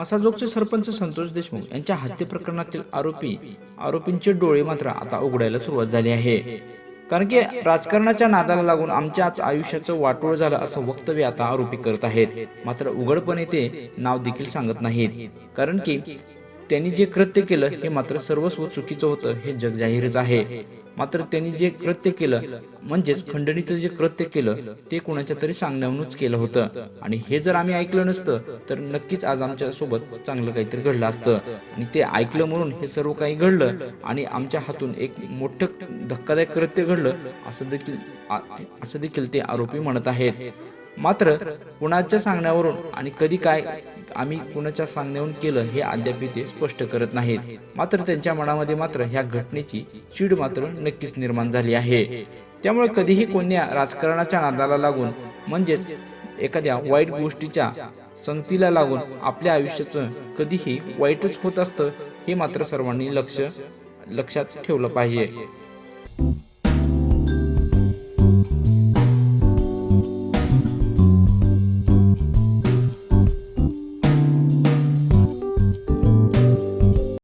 मसाजोगचे सरपंच संतोष देशमुख यांच्या हत्ये प्रकरणातील आरोपी आरोपींचे डोळे मात्र आता उघडायला सुरुवात झाली आहे. कारण की राजकारणाच्या नादाला लागून आमच्याच आयुष्याचं वाटोळ झालं असं वक्तव्य आता आरोपी करत आहेत. मात्र उघडपणे ते नाव देखील सांगत नाहीत. कारण की त्यांनी जे कृत्य केलं हे मात्र सर्वस्व चुकीचं होतं हे जग जाहीरच आहे. मात्र त्यांनी जे कृत्य केलं म्हणजेच खंडणीचं जे कृत्य केलं ते कुणाच्या तरी सांगण्यावरूनच केलं होतं. आणि हे जर आम्ही ऐकलं नसतं तर नक्कीच आज आमच्यासोबत चांगलं काहीतरी घडलं असतं. आणि ते ऐकलं म्हणून हे सर्व काही घडलं आणि आमच्या हातून एक मोठं धक्कादायक कृत्य घडलं असं देखील असं देखील ते आरोपी म्हणत आहेत. मात्र कुणाच्या सांगण्यावरून आणि कधी काय आम्ही कुणाच्या सांगण्याहून केलं हे अद्याप ते स्पष्ट करत नाहीत. मात्र त्यांच्या मनामध्ये मात्र ह्या घटनेची चीड मात्र नक्कीच निर्माण झाली आहे. त्यामुळे कधीही कोण्या राजकारणाच्या नादाला लागून म्हणजेच एखाद्या वाईट गोष्टीच्या संगतीला लागून आपल्या आयुष्याचं कधीही वाईटच होत असतं हे मात्र सर्वांनी लक्ष लक्षात ठेवलं पाहिजे.